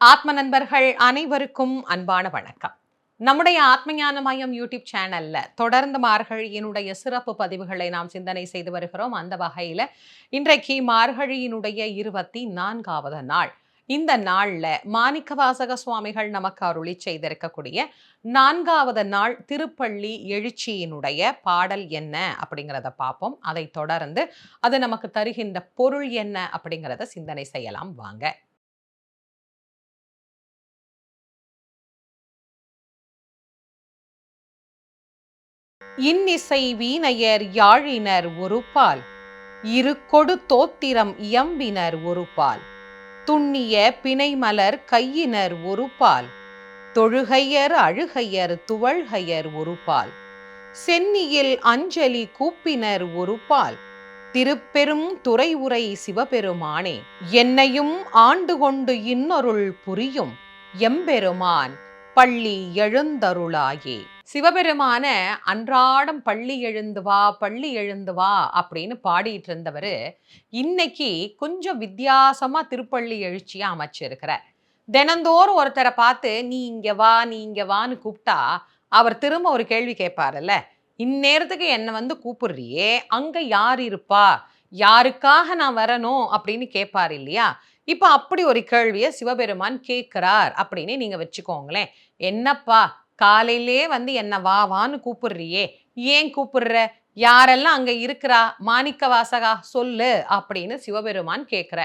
ஆத்ம நண்பர்கள் அனைவருக்கும் அன்பான வணக்கம். நம்முடைய ஆத்மஞான மையம் யூடியூப் சேனல்ல தொடர்ந்து மார்கழியினுடைய சிறப்பு பதிவுகளை நாம் சிந்தனை செய்து வருகிறோம். அந்த வகையில இன்றைக்கு மார்கழியினுடைய இருபத்தி நான்காவது நாள். இந்த நாள்ல மாணிக்கவாசக சுவாமிகள் நமக்கு அருளி செய்திருக்கக்கூடிய நான்காவது நாள் திருப்பள்ளி எழுச்சியினுடைய பாடல் என்ன அப்படிங்கிறத பார்ப்போம். அதை தொடர்ந்து அது நமக்கு தருகின்ற பொருள் என்ன அப்படிங்கிறத சிந்தனை செய்யலாம். வாங்க. இன்னிசை வீணையர் யாழினர் ஒருபால். இரு கொடு தோத்திரம் இயம்பினர் ஒருபால். துண்ணிய பிணைமலர் கையினர் ஒருபால். தொழுகையர் அழுகையர் துவழ்கையர் ஒருபால். சென்னியில் அஞ்சலி கூப்பினர் ஒருபால். திருப்பெரும் துறை உரை சிவபெருமானே என்னையும் ஆண்டு கொண்டு இன்னொருள் புரியும் எம்பெருமான். பள்ளி எழுந்தருளாயே. சிவபெருமான அன்றாடம் பள்ளி எழுந்து வா பள்ளி எழுந்து வா அப்படின்னு பாடிட்டு இருந்தவர் இன்னைக்கு கொஞ்சம் வித்தியாசமாக திருப்பள்ளி எழுச்சியாக அமைச்சிருக்கிறார். தினந்தோறும் ஒருத்தரை பார்த்து நீ இங்கே வா நீ இங்கே வான்னு கூப்பிட்டா அவர் திரும்ப ஒரு கேள்வி கேட்பாருல்ல. இந்நேரத்துக்கு என்னை வந்து கூப்பிடுறியே அங்கே யார் இருப்பா? யாருக்காக நான் வரணும்? அப்படின்னு கேட்பார் இல்லையா? இப்போ அப்படி ஒரு கேள்வியை சிவபெருமான் கேட்குறார் அப்படின்னு நீங்கள் வச்சுக்கோங்களேன். என்னப்பா காலையிலே வந்து என்ன வா வான்னு கூப்பிடுறியே. ஏன் கூப்பிடுற? யாரெல்லாம் அங்க இருக்கிறா? மாணிக்க வாசகா சொல்லு அப்படின்னு சிவபெருமான் கேட்கிற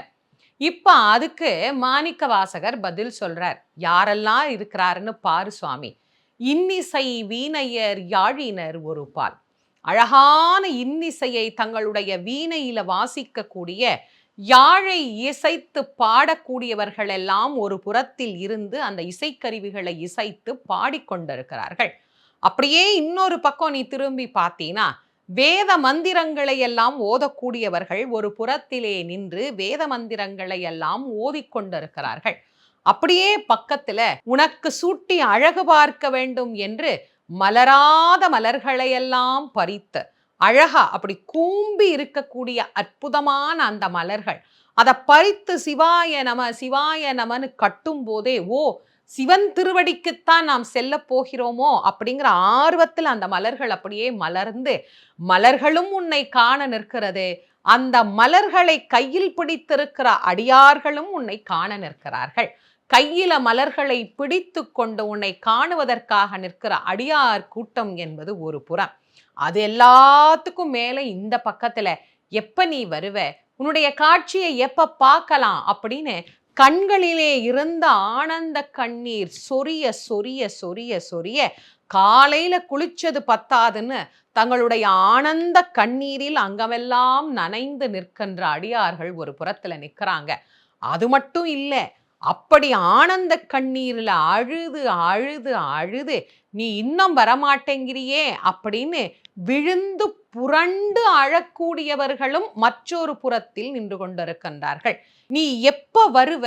இப்ப அதுக்கு மாணிக்க வாசகர் பதில் சொல்றார். யாரெல்லாம் இருக்கிறாருன்னு பாரு சுவாமி. இன்னிசை வீணையர் யாழினர் ஒரு பால் அழகான இன்னிசையை தங்களுடைய வீணையில வாசிக்கக்கூடிய யாழை இசைத்து பாடக்கூடியவர்கள் எல்லாம் ஒரு புறத்தில் இருந்து அந்த இசைக்கருவிகளை இசைத்து பாடிக்கொண்டிருக்கிறார்கள். அப்படியே இன்னொரு பக்கம் நீ திரும்பி பார்த்தீங்கன்னா வேத மந்திரங்களை எல்லாம் ஓதக்கூடியவர்கள் ஒரு புறத்திலே நின்று வேத மந்திரங்களை எல்லாம் ஓதிக்கொண்டிருக்கிறார்கள். அப்படியே பக்கத்துல உனக்கு சூட்டி அழகு பார்க்க வேண்டும் என்று மலராத மலர்களையெல்லாம் பறித்து அழகா அப்படி கூம்பி இருக்கக்கூடிய அற்புதமான அந்த மலர்கள். அதை பறித்து சிவாய நம சிவாய நமன்னு கட்டும் போதே ஓ சிவன் திருவடிக்குத்தான் நாம் செல்ல போகிறோமோ அப்படிங்கிற ஆர்வத்தில் அந்த மலர்கள் அப்படியே மலர்ந்து மலர்களும் உன்னை காண நிற்கிறது. அந்த மலர்களை கையில் பிடித்திருக்கிற அடியார்களும் உன்னை காண நிற்கிறார்கள். கையில மலர்களை பிடித்து கொண்டு உன்னை காணுவதற்காக நிற்கிற அடியார் கூட்டம் என்பது ஒரு புறம். அது எல்லாத்துக்கும் மேலே இந்த பக்கத்துல எப்ப நீ வருவ? உன்னுடைய காட்சியை எப்ப பார்க்கலாம்? அப்படின்னு கண்களிலே இருந்த ஆனந்த கண்ணீர் சொரிய சொரிய சொரிய சொரிய காலையில குளிச்சது பத்தாதுன்னு தங்களுடைய ஆனந்த கண்ணீரில் அங்கமெல்லாம் நனைந்து நிற்கின்ற அடியார்கள் ஒரு புறத்துல நிற்கிறாங்க. அது மட்டும் இல்லை அப்படி ஆனந்த கண்ணீரில் அழுது அழுது அழுது நீ இன்னும் வரமாட்டேங்கிறியே அப்படின்னு விழுந்து புரண்டு அழக்கூடியவர்களும் மற்றொரு புறத்தில் நின்று கொண்டிருக்கின்றார்கள். நீ எப்ப வருவ?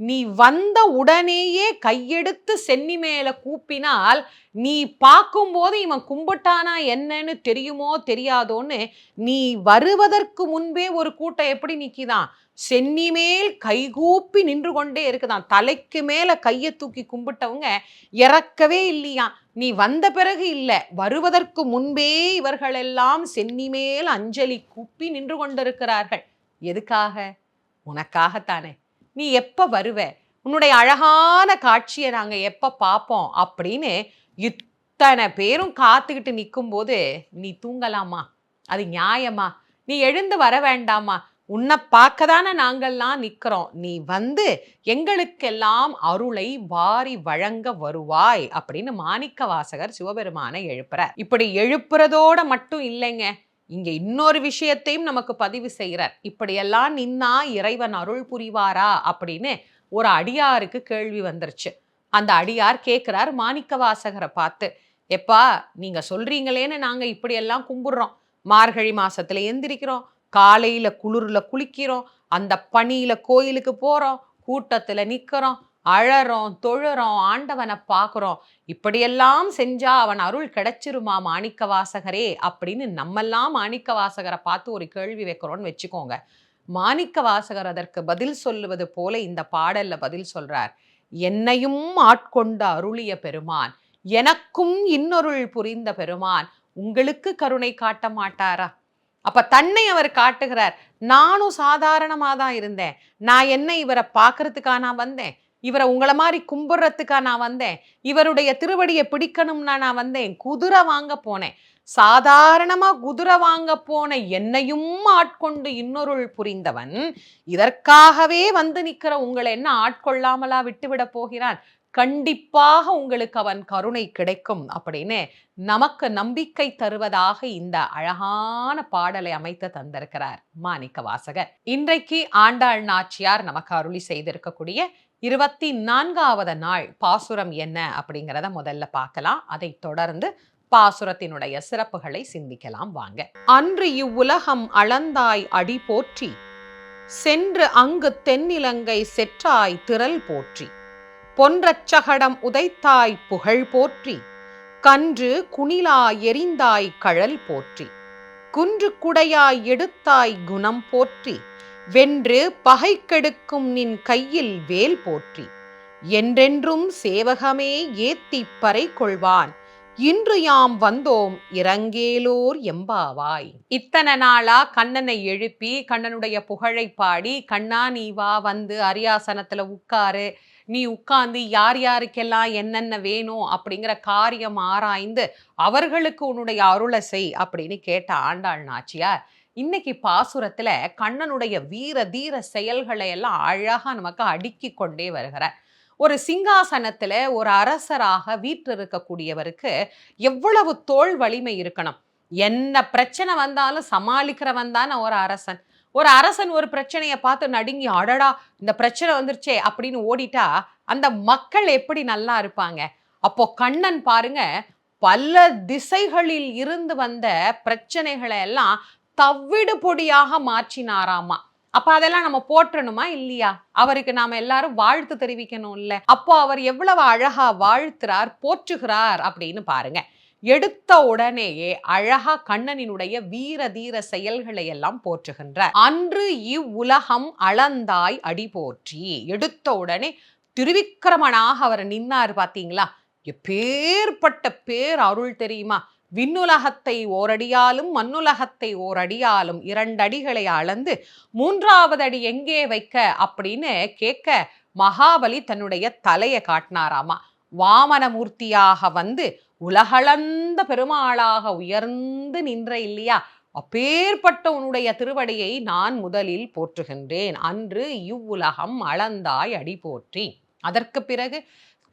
நீ வந்த உடனேயே கையெடுத்து சென்னி மேல கூப்பினால் நீ பார்க்கும்போது இவன் கும்பிட்டானா என்னன்னு தெரியுமோ தெரியாதோன்னு நீ வருவதற்கு முன்பே ஒரு கூட்டம் எப்படி நிற்கிதான் சென்னி மேல் கைகூப்பி நின்று கொண்டே இருக்குதான். தலைக்கு மேல கையை தூக்கி கும்பிட்டவங்க இறக்கவே இல்லையா நீ வந்த பிறகு இல்லை. வருவதற்கு முன்பே இவர்களெல்லாம் சென்னி மேல் அஞ்சலி கூப்பி நின்று கொண்டிருக்கிறார்கள். எதுக்காக? உனக்காகத்தானே. நீ எப்போ வருவ? உன்னுடைய அழகான காட்சியை நாங்கள் எப்போ பார்ப்போம் அப்படின்னு இத்தனை பேரும் காத்துக்கிட்டு நிற்கும் போது நீ தூங்கலாமா? அது நியாயமா? நீ எழுந்து வர வேண்டாமா? உன்னை பார்க்க தானே நாங்கள்லாம் நிற்கிறோம் நீ வந்து எங்களுக்கெல்லாம் அருளை வாரி வழங்க வருவாய் அப்படின்னு மாணிக்க வாசகர் சிவபெருமானை எழுப்புற இப்படி எழுப்புறதோட மட்டும் இல்லைங்க. இங்கே இன்னொரு விஷயத்தையும் நமக்கு பதிவு செய்கிறார். இப்படியெல்லாம் நின்னா இறைவன் அருள் புரிவாரா? அப்படின்னு ஒரு அடியாருக்கு கேள்வி வந்துருச்சு. அந்த அடியார் கேட்குறார் மாணிக்க வாசகரை பார்த்து எப்பா நீங்கள் சொல்கிறீங்களேன்னு நாங்கள் இப்படியெல்லாம் கும்பிட்றோம். மார்கழி மாதத்தில் எந்திரிக்கிறோம் காலையில் குளிரில் குளிக்கிறோம் அந்த பனியில் கோயிலுக்கு போகிறோம் கூட்டத்தில் நிற்கிறோம் அழறோம் தொழறோம் ஆண்டவனை பார்க்குறோம். இப்படியெல்லாம் செஞ்சா அவன் அருள் கிடைச்சிருமா மாணிக்க வாசகரே? அப்படின்னு நம்மெல்லாம் மாணிக்க வாசகரை பார்த்து ஒரு கேள்வி வைக்கிறோன்னு வச்சுக்கோங்க. மாணிக்க வாசகர் அதற்கு பதில் சொல்லுவது போல இந்த பாடல்ல பதில் சொல்றார். என்னையும் ஆட்கொண்ட அருளிய பெருமான் எனக்கும் இன்னொருள் புரிந்த பெருமான் உங்களுக்கு கருணை காட்ட மாட்டாரா? அப்ப தன்னை அவர் காட்டுகிறார். நானும் சாதாரணமாக தான் இருந்தேன். நான் என்ன இவரை பார்க்கறதுக்கா நான் வந்தேன்? இவரை உங்களை மாதிரி கும்பிடுறதுக்கா நான் வந்தேன். இவருடைய திருவடியை பிடிக்கணும்னா நான் வந்தேன். குதிரை வாங்க போனேன். சாதாரணமா குதிரை வாங்க போன என்னையும் ஆட்கொண்டு இன்னொருள் புரிந்தவன் இதற்காகவே வந்து நிற்கிற உங்களை என்ன ஆட்கொள்ளாமலா விட்டுவிட போகிறான்? கண்டிப்பாக உங்களுக்கு அவன் கருணை கிடைக்கும் அப்படின்னு நமக்கு நம்பிக்கை தருவதாக இந்த அழகான பாடலை அமைத்து தந்திருக்கிறார் மாணிக்க வாசகர் இன்றைக்கு ஆண்டாள் நாச்சியார் நமக்கு அருளி செய்திருக்கக்கூடிய இருபத்தி நான்காவது நாள் பாசுரம் என்ன அப்படிங்கிறத முதல்ல பார்க்கலாம். அதை தொடர்ந்து பாசுரத்தினுடைய சிறப்புகளை சிந்திக்கலாம் வாங்க. அன்று இவ்வுலகம் அளந்தாய் அடி போற்றி சென்று அங்கு தென்னிலங்கை செற்றாய் திரள் போற்றி பொன்றச்சகடம் உதைத்தாய் புகழ் போற்றி கன்று குணிலா எரிந்தாய் கழல் போற்றி குன்று குடையாய் எடுத்தாய் குணம் போற்றி வென்று பகை கெடுக்கும் நின் கையில் வேல் போற்றி. என்றென்றும் சேவகமே ஏத்தி பறை கொள்வான் இன்று யாம் வந்தோம் இறங்கேலோர் எம்பாவாய். இத்தனை நாளா கண்ணனை எழுப்பி கண்ணனுடைய புகழை பாடி கண்ணா நீ வா வந்து அரியாசனத்துல உட்காரு. நீ உட்கார்ந்து யார் யாருக்கெல்லாம் என்னென்ன வேணும் அப்படிங்கிற காரியம் ஆராய்ந்து அவர்களுக்கு உன்னுடைய அருளை செய் அப்படின்னு கேட்ட ஆண்டாள் நாச்சியார். இன்னைக்கு பாசுரத்துல கண்ணனுடைய வீர தீர செயல்களை எல்லாம் அழகா நமக்கு அடுக்கி கொண்டே வருகிறார். ஒரு சிங்காசனத்துல ஒரு அரசராக வீட்டில் இருக்கக்கூடியவருக்கு எவ்வளவு தோல் வலிமை இருக்கணும்? என்ன பிரச்சனை வந்தாலும் சமாளிக்கிறவன் தானே ஒரு அரசன். ஒரு அரசன் ஒரு பிரச்சனையை பார்த்து நடுங்கி அடடா இந்த பிரச்சனை வந்துருச்சே அப்படின்னு ஓடிட்டா அந்த மக்கள் எப்படி நல்லா இருப்பாங்க? அப்போ கண்ணன் பாருங்க பல திசைகளில் இருந்து வந்த பிரச்சனைகளை எல்லாம் தவிடு பொடியாக மாற்றினாராமா? அப்ப அதெல்லாம் நம்ம போற்றணுமா இல்லையா? அவருக்கு நாம எல்லாரும் வாழ்த்து தெரிவிக்கணும் இல்ல அப்போ அவர் எவ்வளவு அழகா வாழ்த்துறார் போற்றுகிறார் அப்படின்னு பாருங்க. எடுத்த உடனேயே அழகா கண்ணனினுடைய வீர தீர செயல்களை எல்லாம் போற்றுகின்றார். அன்று இவ்வுலகம் அளந்தாய் அடி போற்றி. எடுத்த உடனே திருவிக்கிரமனாக அவர் நின்னார் பாத்தீங்களா? எப்பேற்பட்ட பேர் அருள் தெரியுமா? விண்ணுலகத்தை ஓரடியாலும் மண்ணுலகத்தை ஓரடியாலும் இரண்டடிகளை அளந்து மூன்றாவது அடி எங்கே வைக்க அப்படின்னு கேட்க மகாபலி தன்னுடைய தலையை காட்டினாராமா. வாமனமூர்த்தியாக வந்து உலகளந்த பெருமாளாக உயர்ந்து நின்ற இல்லையா? அப்பேற்பட்ட உன்னுடைய திருவடியை நான் முதலில் போற்றுகின்றேன். அன்று இவ்வுலகம் அளந்தாய் அடி போற்றி. அதற்கு பிறகு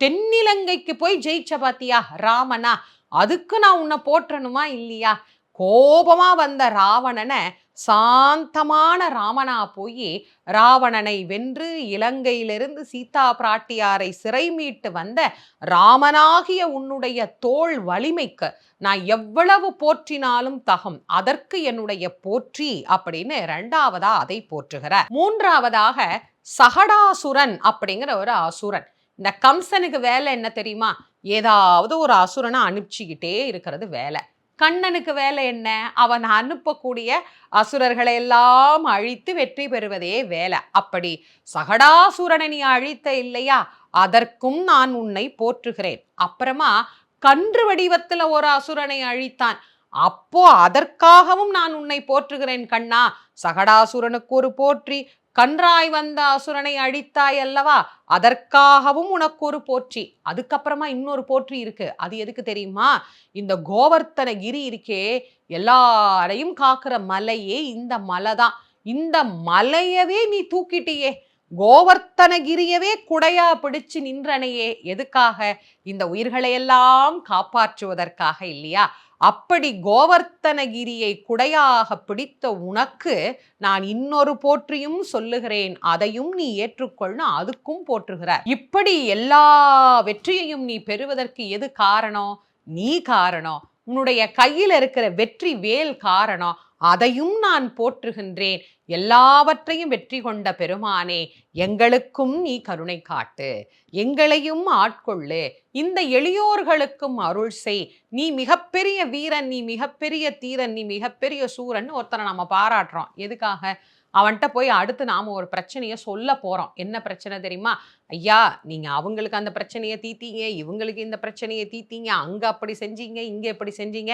தென்னிலங்கைக்கு போய் ஜெயிச்ச பாத்தியா? ராமனா? அதுக்கு நான் உன்னை போற்றணுமா இல்லையா? கோபமா வந்த ராவணனை சாந்தமான ராமனா போய் ராவணனை வென்று இலங்கையிலிருந்து சீதா பிராட்டியாரை சிறை மீட்டு வந்த ராமனாகிய உன்னுடைய தோல் வலிமைக்கு நான் எவ்வளவு போற்றினாலும் தகும். அதற்கு என்னுடைய போற்றி அப்படின்னு ரெண்டாவதா அதை போற்றுகிறார். மூன்றாவதாக சகடாசுரன் அப்படிங்கிற ஒரு அசுரன். இந்த கம்சனுக்கு வேலை என்ன தெரியுமா? ஏதாவது ஒரு அசுரனை அனுப்பிச்சிக்கிட்டே இருக்கிறது வேலை. கண்ணனுக்கு வேலை என்ன? அவன் அனுப்பக்கூடிய அசுரர்களை எல்லாம் அழித்து வெற்றி பெறுவதே வேலை. அப்படி சகடாசுரனை நீ அழித்த இல்லையா? அதற்கும் நான் உன்னை போற்றுகிறேன். அப்புறமா கன்று வடிவத்தில் ஒரு அசுரனை அழித்தான். அப்போ அதற்காகவும் நான் உன்னை போற்றுகிறேன் கண்ணா. சகடாசுரனுக்கு ஒரு போற்றி கன்றாய் வந்த அசுரனை அழித்தாய் அல்லவா? அதற்காகவும் உனக்கு ஒரு போற்றி. அதுக்கப்புறமா இன்னொரு போற்றி இருக்கு. அது எதுக்கு தெரியுமா? இந்த கோவர்த்தன கிரி இருக்கே எல்லாரையும் காக்குற மலையே இந்த மலை தான் இந்த மலையவே நீ தூக்கிட்டியே. கோவர்த்தனகிரியவே குடையா பிடிச்சு நின்றனையே. எதுக்காக? இந்த உயிர்களையெல்லாம் காப்பாற்றுவதற்காக இல்லையா? அப்படி கோவர்த்தனகிரியை குடையாக பிடித்த உனக்கு நான் இன்னொரு போற்றியும் சொல்லுகிறேன். அதையும் நீ ஏற்றுக்கொள்ளு அதுக்கும் போற்றுகிறார். இப்படி எல்லா வெற்றியையும் நீ பெறுவதற்கு எது காரணம்? நீ காரணம். உன்னுடைய கையில் இருக்கிற வெற்றி வேல் காரணம். அதையும் நான் போற்றுகின்றேன். எல்லாவற்றையும் வெற்றி கொண்ட பெருமானே எங்களுக்கும் நீ கருணை காட்டு. எங்களையும் ஆட்கொள்ளு. இந்த எளியோர்களுக்கும் அருள் செய். நீ மிகப்பெரிய வீரன் நீ மிகப்பெரிய தீரன் நீ மிகப்பெரிய சூரன் ஒருத்தரை நம்ம பாராட்டுறோம். எதுக்காக? அவன்கிட்ட போய் அடுத்து நாம் ஒரு பிரச்சனையை சொல்ல போகிறோம் என்ன பிரச்சனை தெரியுமா? ஐயா நீங்கள் அவங்களுக்கு அந்த பிரச்சனையை தீத்தீங்க இவங்களுக்கு இந்த பிரச்சனையை தீத்தீங்க அங்கே அப்படி செஞ்சீங்க இங்கே இப்படி செஞ்சீங்க.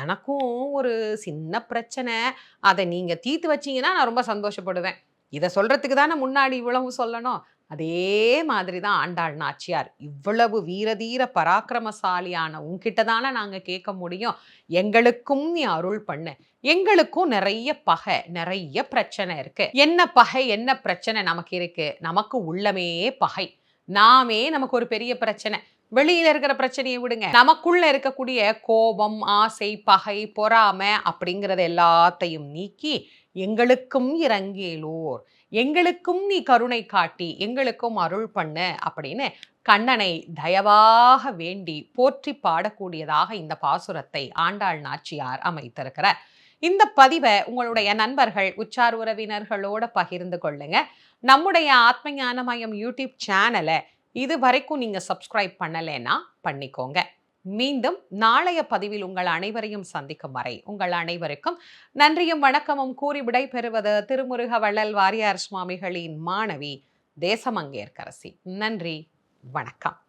எனக்கும் ஒரு சின்ன பிரச்சனை. அதை நீங்கள் தீர்த்து வச்சீங்கன்னா நான் ரொம்ப சந்தோஷப்படுவேன். இதை சொல்கிறதுக்கு தானே முன்னாடி இவ்வளவு சொல்லணும். அதே மாதிரி தான் ஆண்டாள் நாச்சியார். இவ்வளவு வீரதீர பராக்கிரமசாலியான உன்கிட்ட தானே நாங்கள் கேட்க முடியும்? எங்களுக்கும் நீ அருள் பண்ணு. எங்களுக்கும் நிறைய பகை நிறைய பிரச்சனை இருக்கு. என்ன பகை என்ன பிரச்சனை நமக்கு இருக்கு? நமக்கு உள்ளமே பகை. நாமே நமக்கு ஒரு பெரிய பிரச்சனை. வெளியில இருக்கிற பிரச்சனையை விடுங்க. நமக்குள்ள இருக்கக்கூடிய கோபம் ஆசை பகை பொறாமை அப்படிங்கறது எல்லாத்தையும் நீக்கி எங்களுக்கும் இறங்கேலோர் எங்களுக்கும் நீ கருணை காட்டி எங்களுக்கும் அருள் பண்ணு அப்படின்னு கண்ணனை தயவாக வேண்டி போற்றி பாடக்கூடியதாக இந்த பாசுரத்தை ஆண்டாள் நாச்சியார் அமைத்திருக்கிறார். இந்த பதிவை உங்களுடைய நண்பர்கள் உச்சார் உறவினர்களோட பகிர்ந்து கொள்ளுங்க. நம்முடைய ஆத்ம ஞானமயம் யூடியூப் சேனலை இது வரைக்கும் நீங்க சப்ஸ்கிரைப் பண்ணலைன்னா பண்ணிக்கோங்க. மீண்டும் நாளைய பதிவில் உங்கள் அனைவரையும் சந்திக்கும் வரை உங்கள் அனைவருக்கும் நன்றியும் வணக்கமும் கூறி விடைபெறுவது திருமுருக வள்ளல் வாரியார் சுவாமிகளின் மாணவி தேசமங்கேற்கரசி. நன்றி. வணக்கம்.